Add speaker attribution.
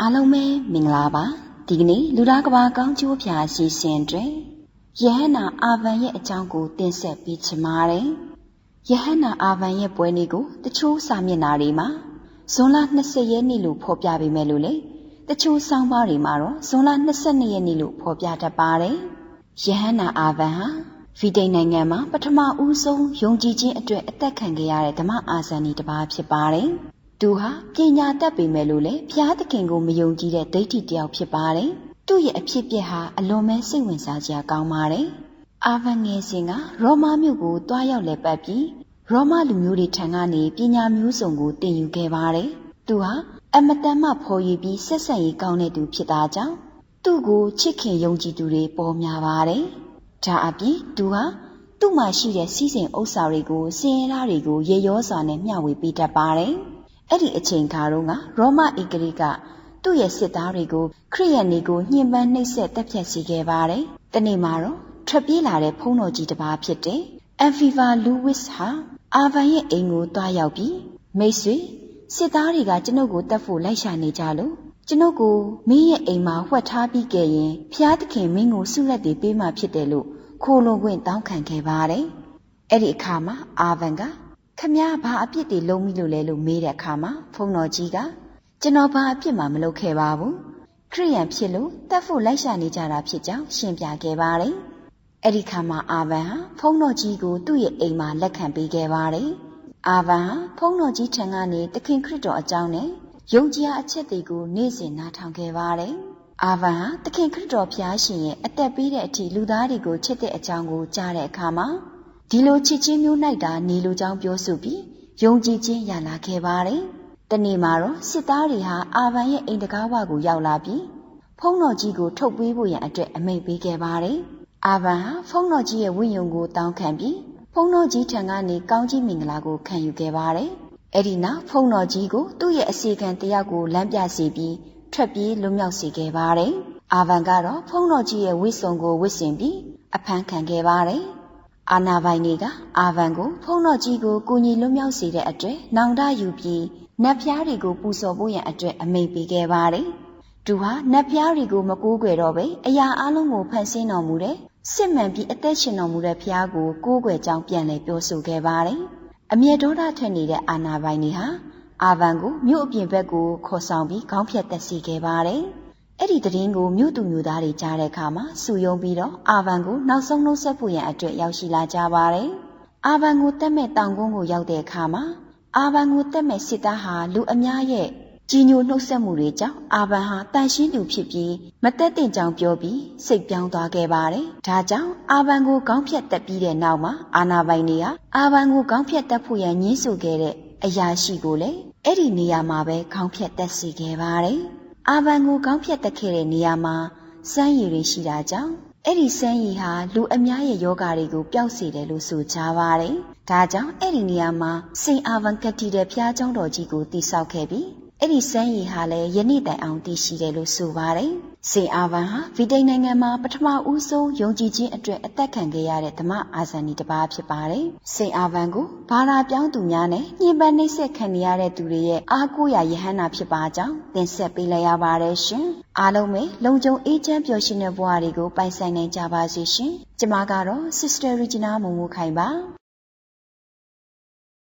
Speaker 1: အားလုံးပဲမင်္ဂလာပါဒီကနေ့လူသားကဘာကောင်းကျိုးဖျာအစီအစဉ်တွင်ယဟန္နာအာဗန်ရဲ့အကြောင်းကိုတင်ဆက်ပေးချင်ပါတယ်ယဟန္နာအာဗန်ရဲ့ပွဲနေ့ကိုတချို့စာမျက်နှာတွေမှာဇွန်လ20ရက်နေ့လို့ဖော်ပြပေးမယ်လို့လေတချို့ဆောင်းပါးတွေမှာတော့ဇွန်လ22ရက်နေ့လို့ဖော်ပြတတ်ပါတယ်ယဟန္နာအာဗန်ဟာဗီဒိန်နိုင်ငံမှာပထမဦးဆုံးယုံကြည်ခြင်းအတွက်အသက်ခံခဲ့ရတဲ့ဓမ္မအာဇာနည်တစ်ပါးဖြစ်ပါတယ်။ သူဟာပညာတတ်ပေမဲ့လို့လည်းဘုရားသခင်ကိုမယုံကြည်တဲ့ဒိဋ္ဌိတစ်ယောက်ဖြစ်ပါတယ်။သူ့ရဲ့အဖြစ်အပျက်ဟာအလွန်ပဲစိတ်ဝင်စားစရာကောင်းပါတယ်။အာဗန်ငယ်စဉ်ကရောမမြို့ကိုတွားရောက်လည်ပတ်ပြီးရောမလူမျိုးတွေထံကနေပညာမျိုးစုံကိုသင်ယူခဲ့ပါတယ်။သူဟာအမတန်မှဖော်ရည်ပြီးဆက်ဆံရေးကောင်းတဲ့သူဖြစ်တာကြောင့်သူ့ကိုချစ်ခင်ယုံကြည်သူတွေပေါ်များပါတယ်။ဒါအပြင်သူဟာသူ့မှာရှိတဲ့စီးစိမ်ဥစ္စာတွေကိုစင်ရသားတွေကိုရေရောစွာနဲ့မျှဝေပေးတတ်ပါတယ်။ အဲ့ဒီအချိန်ခါတုန်းကရောမဧကရိကသူ့ရဲ့စစ်သားတွေကိုခရိယန်တွေကိုညှဉ်းပန်းနှိပ်စက်တပ်ဖြတ်စေခဲ့ပါတယ်။တနေ့မှာတော့ထွက်ပြေးလာတဲ့ဖုံးတော်ကြီးတစ်ပါးဖြစ်တဲ့အန်ဖီဗာလူးဝစ်ဟာအာဗန်ရဲ့အိမ်ကိုတွားရောက်ပြီးမိတ်ဆွေစစ်သားတွေကကျွန်ုပ်ကိုတတ်ဖို့လိုက်ရှာနေကြလို့ကျွန်ုပ်ကိုမင်းရဲ့အိမ်မှာဝှက်ထားပြီးခဲ့ရင်ဖျားသခင်မင်းကိုဆုလက်တွေပေးမှဖြစ်တယ်လို့ခိုးလုံခွင့်တောင်းခံခဲ့ပါတယ်။အဲ့ဒီအခါမှာအာဗန်က ခမည်းဘာအပြစ်တွေလုံးပြီလို့လဲလို့မေးတဲ့အခါမှာဖုန်းတော်ကြီးကကျွန်တော်ဘာအပြစ်မှမလုပ်ခဲ့ပါဘူး။ခရိယန်ဖြစ်လို့တတ်ဖို့လိုက်ရှာနေကြတာဖြစ်ကြောင်းရှင်းပြခဲ့ပါတယ်။အဲ့ဒီခါမှာအာဗန်ဟာဖုန်းတော်ကြီးကိုသူ့ရဲ့အိမ်မှာလက်ခံပေးခဲ့ပါတယ်။အာဗန်ဟာဖုန်းတော်ကြီးထံကနေတခင်ခရစ်တော်အကြောင်းနဲ့ယုံကြည်အချက်တွေကိုနေ့စဉ်နားထောင်ခဲ့ပါတယ်။အာဗန်ဟာသခင်ခရစ်တော်ဖျားရှင်ရဲ့အသက်ပေးတဲ့အထိလူသားတွေကိုချစ်တဲ့အကြောင်းကိုကြားတဲ့အခါမှာ ဒီလိုချစ်ချင်းမျိုး၌တာနေလိုကြောင်းပြောဆိုပြီးယုံကြည်ခြင်းရလာခဲ့ပါတယ်။တနေ့မှာတော့စစ်သားတွေဟာအာဗန်ရဲ့အိမ်တကားဝကိုရောက်လာပြီးဖုံးတော်ကြီးကိုထုတ်ပေးဖို့ရန်အတွက်အမိန့်ပေးခဲ့ပါတယ်။အာဗန်ဟာဖုံးတော်ကြီးရဲ့ဝိညာဉ်ကိုတောင်းခံပြီးဖုံးတော်ကြီးထံကနေကောင်းကြီးမင်္ဂလာကိုခံယူခဲ့ပါတယ်။အဲ့ဒီနောက်ဖုံတော်ကြီးကိုသူ့ရဲ့အစီခံတယောက်ကိုလမ်းပြစီပြီးထွက်ပြေးလွတ်မြောက်စေခဲ့ပါတယ်။အာဗန်ကတော့ဖုံတော်ကြီးရဲ့ဝိစုံကိုဝစ်ဆင်ပြီးအဖမ်းခံခဲ့ပါတယ်။ အာနာပိုင်တွေကအာဗန်ကိုဖုံတော်ကြီးကိုကူညီလွတ်မြောက်စေတဲ့အတွက်နောင်တယူပြီးနတ်ဖျားတွေကိုပူဇော်ဖို့ရန်အတွက်အမိန့်ပေးခဲ့ပါတယ်။သူဟာနတ်ဖျားတွေကိုမကူးကွယ်တော့ပဲအရာအလုံးကိုဖန်ဆင်းတော်မူတဲ့စစ်မှန်ပြီးအသက်ရှင်တော်မူတဲ့ဖျားကိုကိုးကွယ်ကြောင်းပြန်လည်ပြောဆိုခဲ့ပါတယ်။အမျက်ဒေါသထွက်နေတဲ့အာနာပိုင်တွေဟာအာဗန်ကိုမြို့အပြင်ဘက်ကိုခေါ်ဆောင်ပြီးခေါင်းဖြတ်တက်စီခဲ့ပါတယ်။ အဲ့ဒီတရင်ကိုမြို့သူမြို့သားတွေကြားတဲ့အခါမှာစုယုံပြီးတော့အာဗန်ကိုနောက်ဆုံးနှုတ်ဆက်ဖို့ရန်အတွက်ရောက်ရှိလာကြပါတယ်။အာဗန်ကိုတက်မဲ့တောင်ကုန်းကိုရောက်တဲ့အခါမှာအာဗန်ကိုတက်မဲ့စစ်သားဟာလူအများရဲ့ကြီးညိုနှုတ်ဆက်မှုတွေကြောင့်အာဗန်ဟာတန်ရှင်းသူဖြစ်ပြီးမတက်တင်ကြောင်ပြောပြီးစိတ်ပြောင်းသွားခဲ့ပါတယ်။ဒါကြောင့်အာဗန်ကိုခေါင်းဖြတ်တက်ပြီးတဲ့နောက်မှာအာနာပိုင်တွေကအာဗန်ကိုခေါင်းဖြတ်တက်ဖို့ရန်ညှင်းဆိုခဲ့တဲ့အရာရှိကိုလည်းအဲ့ဒီနေရာမှာပဲခေါင်းဖြတ်တက်စီခဲ့ပါတယ်။ အာဗန်ကိုကောင်းဖြတ်တက်ခဲ့တဲ့နေရာမှာစမ်းရည်တွေရှိတာကြောင့်အဲ့ဒီစမ်းရည်ဟာလူအများရဲ့ယောဂါတွေကိုပျောက်စေတယ်လို့ဆိုကြပါတယ်။ဒါကြောင့်အဲ့ဒီနေရာမှာစိန်အာဗန်ကတိတဲ့ဘုရားကျောင်းတော်ကြီးကိုတည်ဆောက်ခဲ့ပြီး အဲ့ဒီစမ်းရည်ဟာလည်းယနေ့တိုင်အောင်တည်ရှိတယ်လို့ဆိုပါတယ်။စေအာဗန်ဟာဗီတိန်နိုင်ငံမှာပထမဦးဆုံးယုံကြည်ခြင်းအတွက်အသက်ခံခဲ့ရတဲ့ဓမ္မအာဇာနည်တစ်ပါးဖြစ်ပါတယ်။စေအာဗန်ကိုဘာသာပြောင်းသူများနဲ့ညှဉ်းပန်းနှိပ်စက်ခံရတဲ့သူတွေရဲ့အားကိုးရာယဟန္တာဖြစ်ပါကြောင်းသင်ဆက်ပေးလိုက်ရပါတယ်ရှင်။အားလုံးပဲလုံခြုံအေးချမ်းပျော်ရွှင်တဲ့ဘဝတွေကိုပိုင်ဆိုင်နိုင်ကြပါစေရှင်။ကျွန်မကတော့ Sister Regina မုံမိုးခိုင်ပါ။